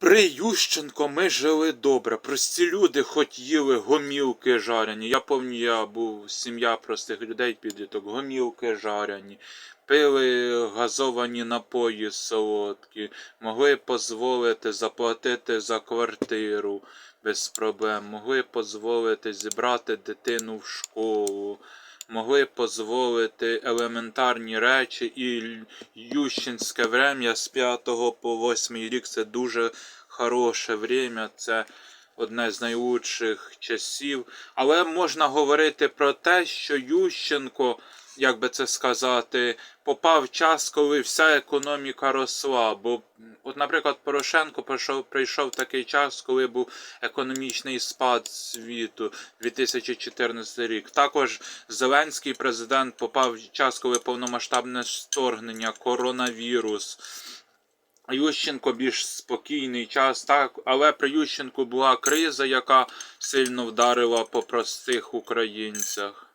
При Ющенко ми жили добре. Прості люди хоч їли гомілки жарені. Я пам'ятаю, я був сім'я простих людей, підліток, гомілки жарені, пили газовані напої солодкі, могли дозволити заплатити за квартиру без проблем, могли дозволити зібрати дитину в школу. Могли дозволити елементарні речі, і Ющинське врем'я з 5 по 8 рік це дуже хороше время, це одне з найлучших часів. Але можна говорити про те, що Ющенко, як би це сказати, попав час, коли вся економіка росла. Бо, от, наприклад, Порошенко прийшов, прийшов такий час, коли був економічний спад світу 2014 рік. Також Зеленський президент попав час, коли повномасштабне вторгнення, коронавірус. Ющенко більш спокійний час, так, але при Ющенку була криза, яка сильно вдарила по простих українцях.